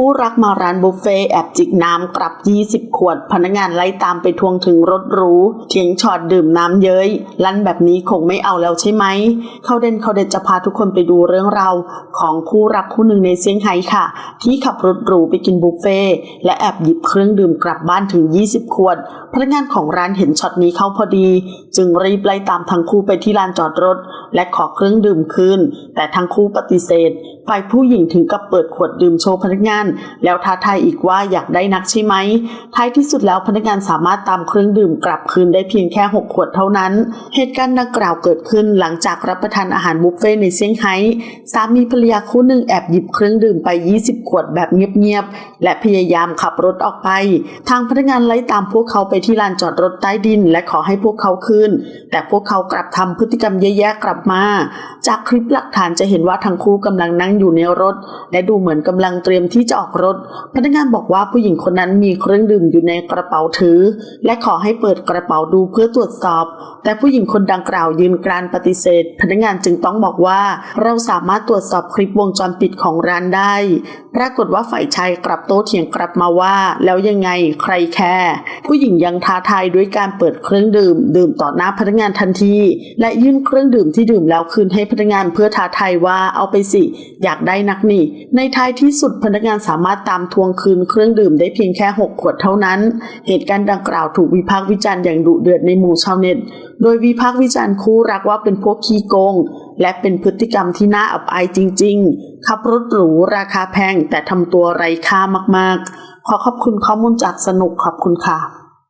คู่รักมาร้านบุฟเฟ่แอบจิกน้ำกลับ 20 ขวด พนักงานไล่ตามไปทวงถึงรถหรูเถียงช็อตดื่มน้ำเย้ย ลั่นแบบนี้คงไม่เอาแล้วใช่ไหม เข้าเด่นเขาเด็ดจะพาทุกคนไปดูเรื่องราวของคู่รักคู่หนึ่งในเซี่ยงไฮ้ค่ะ ที่ขับรถหรูไปกินบุฟเฟ่และแอบหยิบเครื่องดื่มกลับบ้านถึง 20 ขวด พนักงานของร้านเห็นช็อตนี้เข้าพอดี จึงรีบไล่ตามทั้งคู่ไปที่ลานจอดรถ และขอเครื่องดื่มคืนแต่ทั้งคู่ปฏิเสธ ฝ่ายผู้หญิงถึงกับเปิดขวดดื่มโชว์พนักงาน แล้วท้าทายอีกว่าอยากได้นักใช่ไหม ท้ายที่สุดแล้วพนักงานสามารถตามเครื่องดื่มกลับคืนได้เพียงแค่ 6 ขวดเท่านั้น เหตุการณ์ดังกล่าวเกิดขึ้นหลังจากรับประทานอาหารบุฟเฟ่ในเซี่ยงไฮ้สามีภรรยาคู่หนึ่งแอบหยิบเครื่องดื่มไป 20 ขวดแบบเงียบๆและพยายามขับรถออกไป ทางพนักงานไล่ตามพวกเขาไปที่ลานจอดรถใต้ดิน และขอให้พวกเขาคืนแต่พวกเขากลับทำพฤติกรรมแย่ๆกลับมา จากคลิปหลักฐานจะเห็นว่าทั้งคู่กำลังนั่งอยู่ในรถ และดูเหมือนกำลังเตรียมที่จะออกรถ พนักงานบอกว่าผู้หญิงคนนั้นมีเครื่องดื่มอยู่ในกระเป๋าถือ และขอให้เปิดกระเป๋าดูเพื่อตรวจสอบ แต่ผู้หญิงคนดังกล่าวยืนกรานปฏิเสธ พนักงานจึงต้องบอกว่าเราสามารถตรวจสอบคลิปวงจรปิดของร้านได้ ปรากฏว่าฝ่ายชายกลับโต้เถียงกลับมาว่า แล้วยังไงใครแคร์ผู้หญิงยังท้าทายด้วยการเปิดเครื่องดื่ม ดื่มต่อหน้าพนักงานทันที และยื่นเครื่องดื่มที่ดื่มแล้วคืนให้พนักงานเพื่อท้าทายว่าเอาไปสิอยากได้นักนี่ ในท้ายที่สุดพนักงานสามารถตามทวงคืนเครื่องดื่มได้เพียงแค่ 6 ขวดเท่านั้น เหตุการณ์ดังกล่าวถูกวิพากษ์วิจารณ์อย่างดุเดือดในหมู่ชาวเน็ต โดยวิพากษ์วิจารณ์คู่รักว่าเป็นพวกขี้โกง และเป็นพฤติกรรมที่น่าอับอายจริง ๆ ขับรถหรูราคาแพงแต่ทำตัวไร้ค่ามากๆ ขอขอบคุณข้อมูลจากสนุกขอบคุณค่ะ